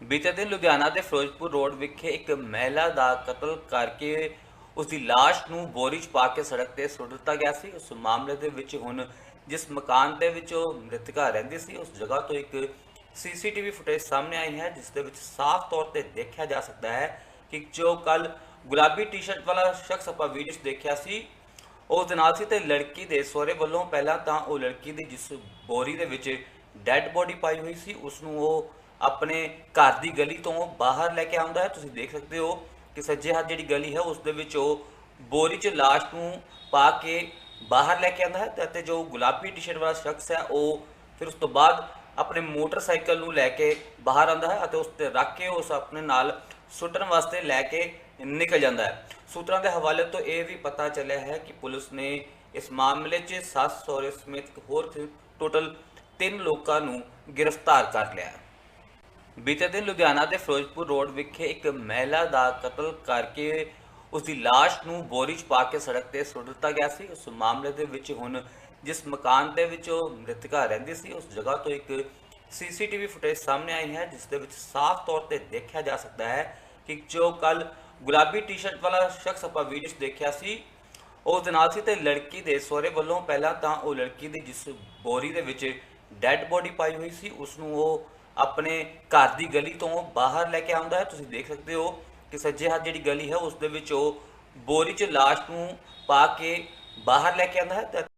ਬੀਤੇ ਦਿਨ ਲੁਧਿਆਣਾ ਦੇ ਫਿਰੋਜ਼ਪੁਰ ਰੋਡ ਵਿਖੇ ਇੱਕ ਮਹਿਲਾ ਦਾ ਕਤਲ ਕਰਕੇ ਉਸ ਦੀ ਲਾਸ਼ ਨੂੰ ਬੋਰੀ 'ਚ ਪਾ ਕੇ ਸੜਕ ਤੇ ਸੁੱਟ ਦਿੱਤਾ ਗਿਆ ਸੀ। ਉਸ ਮਾਮਲੇ ਦੇ ਵਿੱਚ ਹੁਣ ਜਿਸ ਮਕਾਨ ਦੇ ਵਿੱਚ ਉਹ ਮ੍ਰਿਤਕਾ ਰਹਿੰਦੀ ਸੀ, ਉਸ ਜਗ੍ਹਾ ਤੋਂ ਇੱਕ ਸੀਸੀਟੀਵੀ ਫੁਟੇਜ ਸਾਹਮਣੇ ਆਈ ਹੈ, ਜਿਸ ਦੇ ਵਿੱਚ ਸਾਫ਼ ਤੌਰ ਤੇ ਦੇਖਿਆ ਜਾ ਸਕਦਾ ਹੈ ਕਿ ਜੋ ਕੱਲ ਗੁਲਾਬੀ ਟੀ-ਸ਼ਰਟ ਵਾਲਾ ਸ਼ਖਸ ਆਪਾਂ ਵੀਡੀਓ 'ਚ ਦੇਖਿਆ ਸੀ, ਉਸ ਦੇ ਨਾਲ ਸੀ ਤੇ ਲੜਕੀ ਦੇ ਸਹੁਰੇ ਵੱਲੋਂ ਪਹਿਲਾਂ ਤਾਂ ਉਹ ਲੜਕੀ ਦੀ ਜਿਸ ਬੋਰੀ ਦੇ ਵਿੱਚ ਡੈੱਡ ਬੋਡੀ ਪਾਈ ਹੋਈ ਸੀ, ਉਸ ਨੂੰ ਉਹ ਆਪਣੇ ਘਰ ਦੀ ਗਲੀ ਤੋਂ ਬਾਹਰ ਲੈ ਕੇ ਆਉਂਦਾ ਹੈ। ਤੁਸੀਂ ਦੇਖ ਸਕਦੇ ਹੋ ਕਿ ਸੱਜੇ ਹੱਥ ਜਿਹੜੀ ਗਲੀ ਹੈ, ਉਸ ਦੇ ਵਿੱਚ ਉਹ ਬੋਰੀ 'ਚ ਲਾਸ਼ ਨੂੰ ਪਾ ਕੇ ਬਾਹਰ ਲੈ ਕੇ ਆਉਂਦਾ ਹੈ ਅਤੇ ਜੋ ਗੁਲਾਬੀ ਟੀ-ਸ਼ਰਟ ਵਾਲਾ ਸ਼ਖਸ ਹੈ, ਉਹ ਫਿਰ ਉਸ ਤੋਂ ਬਾਅਦ ਆਪਣੇ ਮੋਟਰਸਾਈਕਲ ਨੂੰ ਲੈ ਕੇ ਬਾਹਰ ਆਉਂਦਾ ਹੈ ਅਤੇ ਉਸ ਤੇ ਰੱਖ ਕੇ ਉਸ ਆਪਣੇ ਨਾਲ ਸੁੱਟਣ ਵਾਸਤੇ ਲੈ ਕੇ ਨਿਕਲ ਜਾਂਦਾ ਹੈ। ਸੂਤਰਾਂ ਦੇ ਹਵਾਲੇ ਤੋਂ ਇਹ ਵੀ ਪਤਾ ਚੱਲਿਆ ਹੈ ਕਿ ਪੁਲਿਸ ਨੇ ਇਸ ਮਾਮਲੇ 'ਚ ਸੱਸ ਸਹੁਰੇ ਸਮੇਤ ਹੋਰ ਟੋਟਲ ਤਿੰਨ ਲੋਕਾਂ ਨੂੰ ਗ੍ਰਿਫਤਾਰ ਕਰ ਲਿਆ ਹੈ। ਬੀਤੇ ਦਿਨ ਲੁਧਿਆਣਾ ਦੇ ਫਿਰੋਜ਼ਪੁਰ ਰੋਡ ਵਿਖੇ ਇੱਕ ਮਹਿਲਾ ਦਾ ਕਤਲ ਕਰਕੇ ਉਸ ਦੀ ਲਾਸ਼ ਨੂੰ ਬੋਰੀ 'ਚ ਪਾ ਕੇ ਸੜਕ ਤੇ ਸੁੱਟ ਦਿੱਤਾ ਗਿਆ ਸੀ। ਉਸ ਮਾਮਲੇ ਦੇ ਵਿੱਚ ਹੁਣ ਜਿਸ ਮਕਾਨ ਦੇ ਵਿੱਚ ਉਹ ਮ੍ਰਿਤਕਾ ਰਹਿੰਦੀ ਸੀ, ਉਸ ਜਗ੍ਹਾ ਤੋਂ ਇੱਕ ਸੀਸੀਟੀਵੀ ਫੁਟੇਜ ਸਾਹਮਣੇ ਆਈ ਹੈ, ਜਿਸ ਦੇ ਵਿੱਚ ਸਾਫ਼ ਤੌਰ ਤੇ ਦੇਖਿਆ ਜਾ ਸਕਦਾ ਹੈ ਕਿ ਜੋ ਕੱਲ ਗੁਲਾਬੀ ਟੀ-ਸ਼ਰਟ ਵਾਲਾ ਸ਼ਖਸ ਆਪਾਂ ਵੀਡੀਓ 'ਚ ਦੇਖਿਆ ਸੀ, ਉਸ ਦੇ ਨਾਲ ਸੀ ਤੇ ਲੜਕੀ ਦੇ ਸਹੁਰੇ ਵੱਲੋਂ ਪਹਿਲਾਂ ਤਾਂ ਉਹ ਲੜਕੀ ਦੀ ਜਿਸ ਬੋਰੀ ਦੇ ਵਿੱਚ ਡੈੱਡ ਬੋਡੀ ਪਾਈ ਹੋਈ ਸੀ, ਉਸ ਨੂੰ ਉਹ ਆਪਣੇ ਘਰ ਦੀ ਗਲੀ ਤੋਂ ਬਾਹਰ ਲੈ ਕੇ ਆਉਂਦਾ ਹੈ। ਤੁਸੀਂ ਦੇਖ ਸਕਦੇ ਹੋ ਕਿ ਸੱਜੇ ਹੱਥ ਜਿਹੜੀ ਗਲੀ ਹੈ, ਉਸ ਦੇ ਵਿੱਚ ਉਹ ਬੋਰੀ 'ਚ ਲਾਸ਼ ਨੂੰ ਪਾ ਕੇ ਬਾਹਰ ਲੈ ਕੇ ਆਉਂਦਾ ਹੈ। ਤੇ